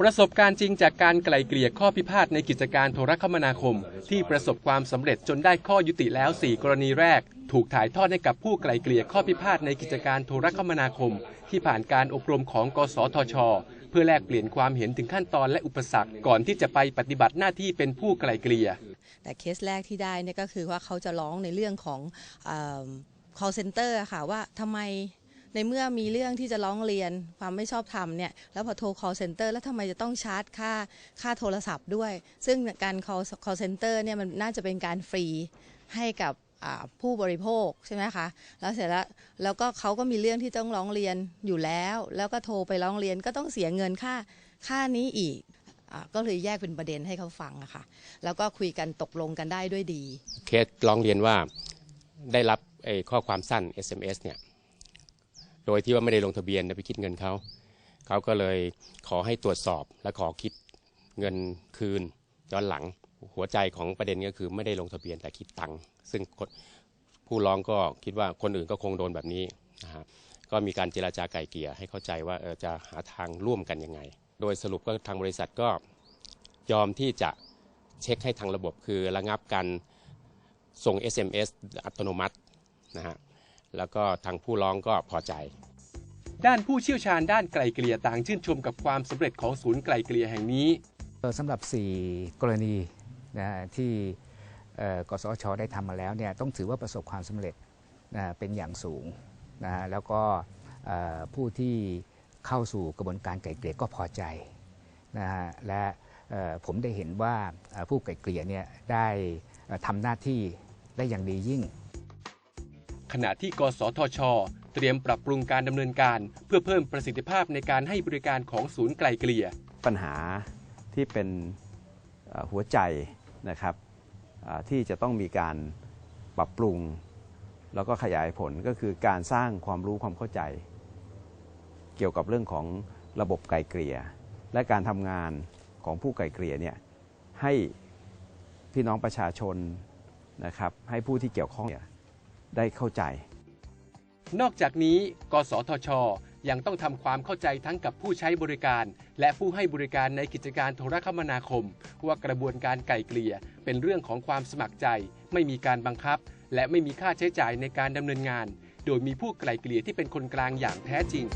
ประสบการณ์จริงจากการไกล่เกลี่ยข้อพิพาทในกิจการโทรคมนาคม ที่ประสบความสำเร็จจนได้ข้อยุติแล้ว 4 กรณีแรก ถูกถ่ายทอดให้กับผู้ไกล่เกลี่ยข้อพิพาทในกิจการโทรคมนาคม ที่ผ่านการอบรมของกสทช เพื่อแลกเปลี่ยนความเห็นถึงขั้นตอนและอุปสรรคก่อนที่จะไปปฏิบัติหน้าที่เป็นผู้ไกล่เกลี่ย แต่เคสแรกที่ได้เนี่ยก็คือว่าเขาจะร้องในเรื่องของ call center ค่ะว่าทำไม ในเมื่อมีเรื่องที่จะร้องเรียนความไม่ชอบธรรมเนี่ยแล้วพอโทร call center แล้วทำไมจะต้องชาร์จค่าค่าโทรศัพท์ด้วย ซึ่งการ call call center เนี่ยมันน่าจะเป็นการฟรีให้กับผู้บริโภคใช่ไหมคะ แล้วเสร็จแล้วแล้วก็เขาก็มีเรื่องที่ต้องร้องเรียนอยู่แล้ว แล้วก็โทรไปร้องเรียนก็ต้องเสียเงินค่าค่านี้อีกอก็เลยแยกเป็นประเด็นให้เขาฟังอะค่ะ แล้วก็คุยกันตกลงกันได้ด้วยดี เคสร้องเรียนว่าได้รับข้อความสั้น SMS เนี่ย โดยที่ว่าไม่ได้ลงทะเบียนไปคิดเงินเขาเขาก็เลยขอให้ตรวจสอบและขอคิดเงินคืนย้อนหลังหัวใจของประเด็นก็คือไม่ได้ลงทะเบียนแต่คิดตังค์ซึ่งผู้ร้องก็คิดว่าคนอื่นก็คงโดนแบบนี้นะฮะก็มีการเจราจาไกล่เกลี่ยให้เข้าใจว่าจะหาทางร่วมกันยังไง โดยสรุปก็ทางบริษัทก็ยอมที่จะเช็คให้ทางระบบคือระงับการส่ง SMS อัตโนมัตินะฮะ แล้วก็ทางผู้ร้องก็พอใจ ด้านผู้เชี่ยวชาญด้านไกล่เกลี่ยต่างชื่นชมกับความสำเร็จของศูนย์ไกล่เกลี่ยแห่งนี้เอ่อสำหรับ 4 กรณีนะฮะที่เอ่อกสชได้ทำมาแล้วเนี่ยต้องถือว่าประสบความสำเร็จนะฮะเป็นอย่างสูงนะฮะแล้วก็เอ่อผู้ที่เข้าสู่กระบวนการไกล่เกลี่ยก็พอใจนะฮะและเอ่อผมได้เห็นว่าเอ่อผู้ไกล่เกลี่ยเนี่ยได้เอ่อทำหน้าที่ได้อย่างดียิ่ง ขณะที่กสทช เตรียมปรับปรุงการดำเนินการ เพื่อเพิ่มประสิทธิภาพในการให้บริการของศูนย์ไกลเกลี่ย ปัญหาที่เป็นหัวใจนะครับที่จะต้องมีการปรับปรุง แล้วก็ขยายผลก็คือการสร้างความรู้ความเข้าใจ เกี่ยวกับเรื่องของระบบไกลเกลี่ย และการทำงานของผู้ไกลเกลี่ยเนี่ยให้พี่น้องประชาชนนะครับให้ผู้ที่เกี่ยวข้องเนี่ย ได้เข้าใจ นอกจากนี้ กสทช ยังต้องทำความเข้าใจทั้งกับผู้ใช้บริการ และผู้ให้บริการในกิจการโทรคมนาคม ว่ากระบวนการไก่เกลี่ยเป็นเรื่องของความสมัครใจ ไม่มีการบังคับ และไม่มีค่าใช้จ่ายในการดำเนินงาน โดยมีผู้ไกล่เกลี่ยที่เป็นคนกลางอย่างแท้จริง